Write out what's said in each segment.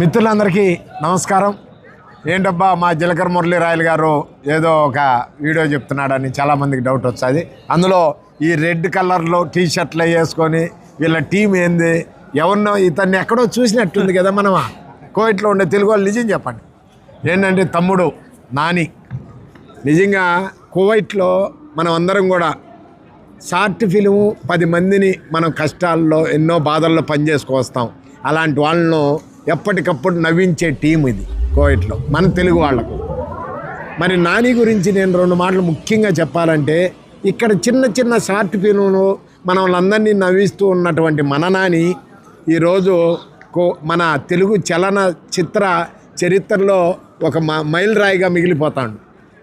మిత్రులందరికీ నమస్కారం. ఏంటబ్బా మా జీలకర్ర మురళీ రాయలు గారు ఏదో ఒక వీడియో చెప్తున్నాడని చాలామందికి డౌట్ వచ్చేది అందులో ఈ రెడ్ కలర్లో టీ షర్ట్లు వేసుకొని వీళ్ళ టీం ఏంది? ఎవరినో ఇతన్ని ఎక్కడో చూసినట్టుంది కదా మనం కోవిట్లో ఉండే తెలుగు వాళ్ళు నిజం చెప్పండి. ఏంటంటే తమ్ముడు నాని. నిజంగా కువైట్లో మనం అందరం కూడా షార్ట్ ఫిలిము పది మందిని మనం కష్టాల్లో ఎన్నో బాధల్లో పనిచేసుకొస్తాం. అలాంటి వాళ్ళను ఎప్పటికప్పుడు నవ్వించే టీం ఇది కోవిట్లో మన తెలుగు వాళ్ళకు మరి నాని గురించి నేను రెండు మాటలు ముఖ్యంగా చెప్పాలంటే ఇక్కడ చిన్న చిన్న షార్ట్ ఫిల్మ్ను మనం వాళ్ళందరినీ నవ్విస్తూ ఉన్నటువంటి మన నాని ఈరోజు కో మన తెలుగు చలన చిత్ర చరిత్రలో ఒక మ మైల్ రాయిగా మిగిలిపోతాడు.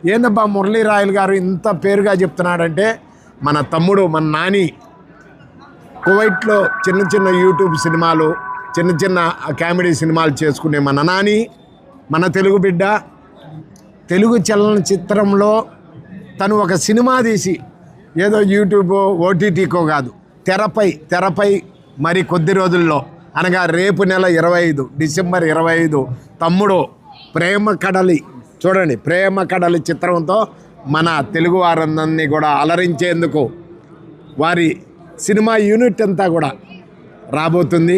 ఏందబ్బా మురళీ రాయల్ గారు ఇంత పేరుగా చెప్తున్నాడంటే మన తమ్ముడు మన నాని. కువైట్లో చిన్న చిన్న యూట్యూబ్ సినిమాలు చిన్న చిన్న కామెడీ సినిమాలు చేసుకునే మన నాని మన తెలుగు బిడ్డ. తెలుగు చలనచిత్రంలో తను ఒక సినిమా తీసి ఏదో యూట్యూబ్ ఓటీటీకో కాదు తెరపై తెరపై మరి కొద్ది రోజుల్లో అనగా రేపు నెల ఇరవై ఐదు డిసెంబర్ ఇరవై ఐదు తమ్ముడు ప్రేమ కడలి చూడండి ప్రేమ కడలి చిత్రంతో మన తెలుగు వారందరినీ కూడా అలరించేందుకు వారి సినిమా యూనిట్ అంతా కూడా రాబోతుంది.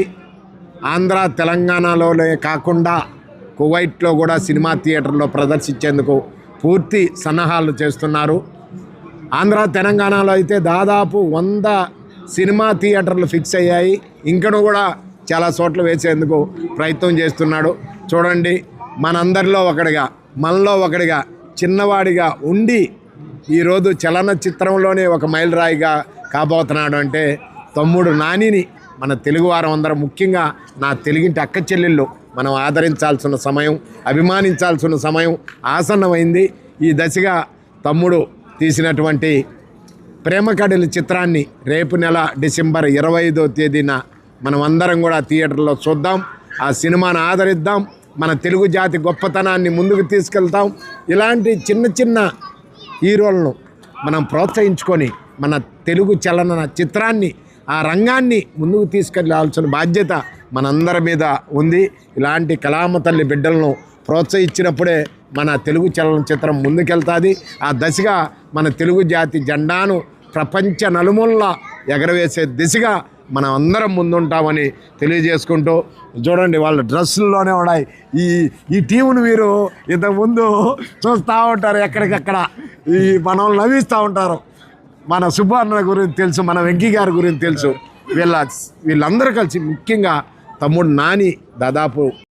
ఆంధ్ర తెలంగాణలోనే కాకుండా కువైట్లో కూడా సినిమా థియేటర్లో ప్రదర్శించేందుకు పూర్తి సన్నాహాలు చేస్తున్నారు. ఆంధ్ర తెలంగాణలో అయితే దాదాపు వంద సినిమా థియేటర్లు ఫిక్స్ అయ్యాయి. ఇంకను కూడా చాలా చోట్ల వేసేందుకు ప్రయత్నం చేస్తున్నాడు. చూడండి మనందరిలో ఒకడిగా మనలో ఒకడిగా చిన్నవాడిగా ఉండి ఈరోజు చలనచిత్రంలోనే ఒక మైలురాయిగా కాబోతున్నాడు అంటే తమ్ముడు నానిని మన తెలుగువారం అందరం ముఖ్యంగా నా తెలుగింటి అక్క చెల్లెళ్ళు మనం ఆదరించాల్సిన సమయం అభిమానించాల్సిన సమయం ఆసన్నమైంది. ఈ దశగా తమ్ముడు తీసినటువంటి ప్రేమ చిత్రాన్ని రేపు నెల డిసెంబర్ ఇరవై ఐదో తేదీన మనం అందరం కూడా థియేటర్లో చూద్దాం. ఆ సినిమాను ఆదరిద్దాం. మన తెలుగు జాతి గొప్పతనాన్ని ముందుకు తీసుకెళ్తాం. ఇలాంటి చిన్న చిన్న హీరోలను మనం ప్రోత్సహించుకొని మన తెలుగు చలన చిత్రాన్ని ఆ రంగాన్ని ముందుకు తీసుకెళ్ళాల్సిన బాధ్యత మనందరి మీద ఉంది. ఇలాంటి కళామ తల్లి బిడ్డలను ప్రోత్సహించినప్పుడే మన తెలుగు చలనచిత్రం ముందుకెళ్తుంది. ఆ దశగా మన తెలుగు జాతి జెండాను ప్రపంచ నలుమూలలా ఎగరవేసే దిశగా మనం అందరం ముందుంటామని తెలియజేసుకుంటూ చూడండి వాళ్ళ డ్రెస్సుల్లోనే ఉన్నాయి. ఈ ఈ టీమును మీరు ఇంతకుముందు చూస్తూ ఉంటారు ఎక్కడికక్కడ. ఈ మనం నవ్విస్తూ ఉంటారు. మన సుబ్బన్న గురించి తెలుసు మన వెంకీ గారి గురించి తెలుసు. వీళ్ళ వీళ్ళందరూ కలిసి ముఖ్యంగా తమ్ముడు నాని దాదాపు